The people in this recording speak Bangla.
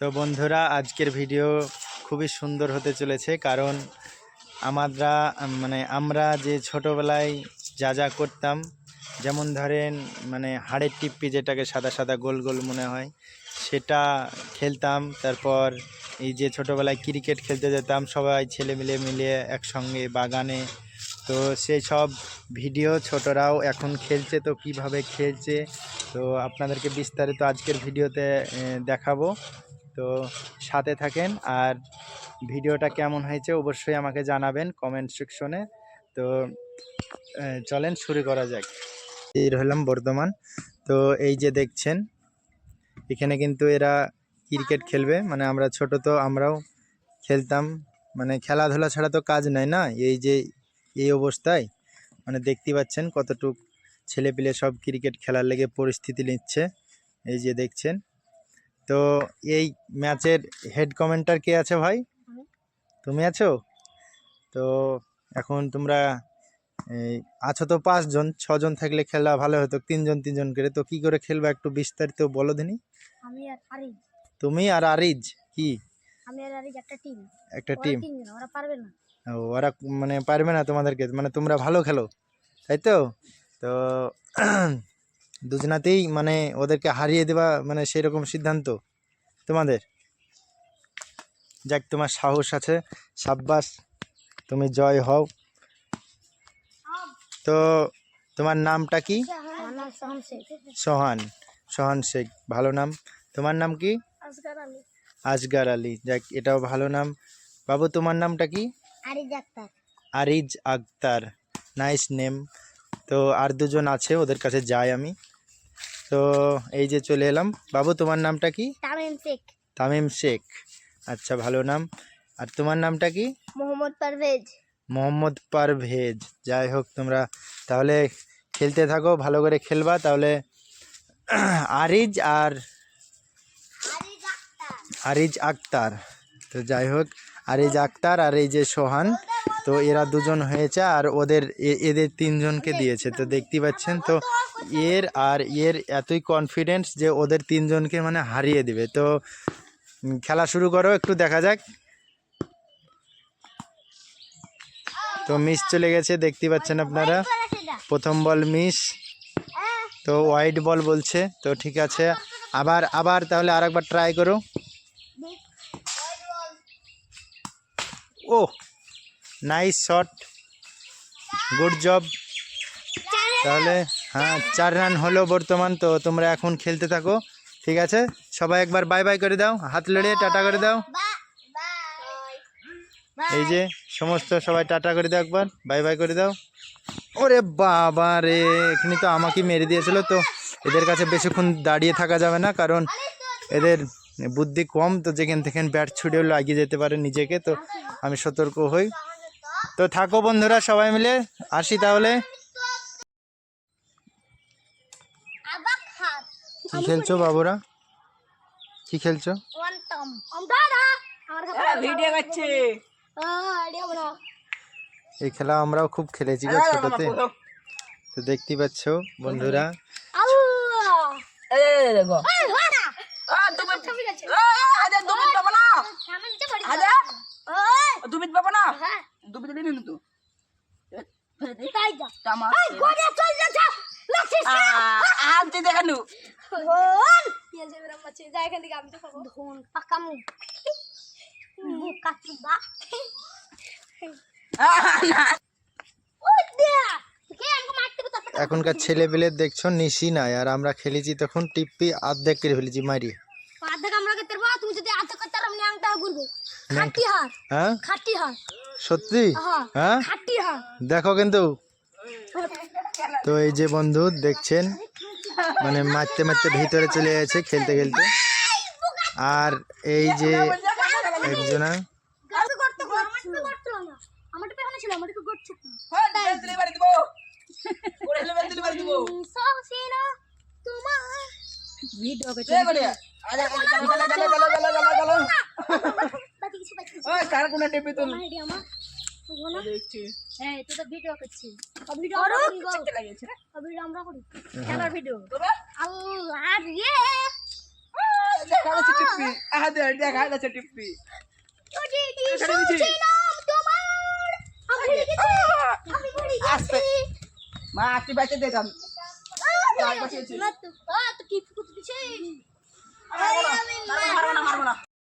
তো বন্ধুরা, আজকের ভিডিও খুবই সুন্দর হতে চলেছে কারণ আমরা মানে আমরা যে ছোটোবেলায় যা যা করতাম, যেমন ধরেন মানে হাড়ের টিপ্পি যেটাকে সাদা সাদা গোল গোল মনে হয়, সেটা খেলতাম। তারপর এই যে ছোটোবেলায় ক্রিকেট খেলতে যেতাম, সবাই ছেলে মিলে মিলিয়ে একসঙ্গে বাগানে। তো সেই সব ভিডিও ছোটরাও এখন খেলছে, তো কীভাবে খেলছে, তো আপনাদেরকে বিস্তারিত আজকের ভিডিওতে দেখাবো। তো সাথে থাকেন। আর ভিডিওটা কেমন হয়েছে অবশ্যই আমাকে জানাবেন কমেন্ট সেকশনে তো চলেন শুরু করা যাক। এই হলাম বর্ধমান। তো এই যে দেখছেন, এখানে কিন্তু এরা ক্রিকেট খেলবে। মানে আমরা ছোট তো, আমরাও খেলতাম। মানে খেলাধুলা ছাড়া তো কাজ নাই না? এই যে, এই অবস্থায় মানে দেখতে পাচ্ছেন কতটুক ছেলেপিলে সব ক্রিকেট খেলার লেগে পরিস্থিতি নিচ্ছে। এই যে দেখছেন তো এই ম্যাচের হেড কমেন্টার কে আছে ভাই? তুমি আছো? তো এখন তোমরা আছো তো পাঁচজন ছজন থাকলে খেলা ভালো হতো তিনজন তিনজন করে। তো কি করে খেলবা একটু বিস্তারিত বলো দিনি। আমি আর আরিজ। তুমি আর আরিজ কি? একটা টিম একটা টিম ওরা পারবে না। ও, ওরা মানে পারবে না তোমাদেরকে মানে তোমরা ভালো খেলো তাই তো? তো দুজনাতেই মানে ওদেরকে হারিয়ে দেওয়া মানে সেরকম সিদ্ধান্ত তোমাদের? যাক তোমার সাহস আছে। সাব্বাস তুমি জয় হও। তো তোমার নামটা কি? সোহান। সোহান শেখ ভালো নাম। তোমার নাম কি? আজগার আলী। যাক এটাও ভালো নাম। বাবু তোমার নামটা কি? আরিজ আক্তার। নাইস নেম তো আর দুজন আছে ওদের কাছে যাই আমি। তো এই যে চলে এলাম। বাবু তোমার নামটা কি? তামিম শেখ। তামিম শেখ। আচ্ছা ভালো নাম। আর তোমার নামটা কি? মোহাম্মদ পারভেজ। মোহাম্মদ পারভেজ। যাই হোক তোমরা তাহলে খেলতে থাকো ভালো করে খেলবা। তাহলে আরিজ আর আরিজ আক্তার। তো যাই হোক আরিজ আক্তার আর এই যে সোহান, তো এরা দুজন হয়েছে আর ওদের এদের তিনজনকে দিয়েছে। তো দেখতে পাচ্ছেন, তো এর আর এর এতই কনফিডেন্স যে ওদের তিনজনকে মানে হারিয়ে দিবে। তো খেলা শুরু করো, একটু দেখা যাক। তো মিস চলে গেছে, দেখতে পাচ্ছেন আপনারা। প্রথম বল মিস তো ওয়াইড বল বলছে। তো ঠিক আছে, আবার আবার তাহলে আরেকবার ট্রাই করো। ও নাইস শট গুড জব তাহলে হ্যাঁ চার রান হলো বর্তমান তো তোমরা এখন খেলতে থাকো ঠিক আছে? সবাই একবার বাই বাই করে দাও হাত লড়ে টাটা করে দাও। এই যে সমস্ত সবাই টাটা করে দাও একবার বাই বাই করে দাও। ওরে বাবা রে এখানে তো আমাকে মেরে দিয়েছিল তো এদের কাছে বেশিক্ষণ দাঁড়িয়ে থাকা যাবে না কারণ এদের বুদ্ধি কম তো যেখান থেকে ব্যাট ছুটেও লাগিয়ে যেতে পারে নিজেকে তো আমি সতর্ক হই। তো থাকো বন্ধুরা সবাই মিলে আসি তাহলে। কি খেলছো বাবুরা? কি খেলছো? এই খেলা আমরাও খুব খেলেছি গো ছোটতে। তো দেখতেই পাচ্ছ বন্ধুরা আল্লাহ এই দেখো এই দাদা আ তুমি ছবি আছে আরে দুবিত পাবো না সামনে যে পড়ি আরে ওই দুবিত পাবো না হ্যাঁ না তো? তাই যা। তামা এই চল যা। যা লাগছিস আনতে দেখানু ধন ইয়ে যে মেরা মাছে যা এখান থেকে আমি তো খাব। ধন পাকামু মুখ। কাটুবা ওই দে। কে আমাকে মারতে তো এখনকার ছেলে পেলে দেখছ নিশি নাই। আর আমরা খেলেছি তখন টিপ্পি আর্ধেক করে ফেলেছি মারিয়ে খাটি হার। হ্যাঁ? খাটি হার। সত্যি? হ্যাঁ হ্যাঁ? খাটি হার। দেখো কিন্তু। তো এই যে বন্ধু দেখছেন? মানে মারতে মারতে ভিতরে চলে গেছে খেলতে খেলতে। আর এই যে একজনা। সসিনা তোমার ভিডিও এ বড়িয়া আরে গেল গেল গেল গেল গেল গেল বাকি কিছু বাকি কিছু ওই কার কোন টেপে তুল দেখছি। এই তো ভিডিও করছিস। ভিডিও আমরা করি ভিডিও আমরা করি। খেলার ভিডিও আল্লাহ রে দেখা যাচ্ছে টিপ্পি আহা দে দেখা যাচ্ছে টিপ্পি মা আটটি বাইতে দে দাম আহ, যাই বাঁচিয়েছি। না তো আহ, তো কি করতে দিছিস মারবো না মারবো না।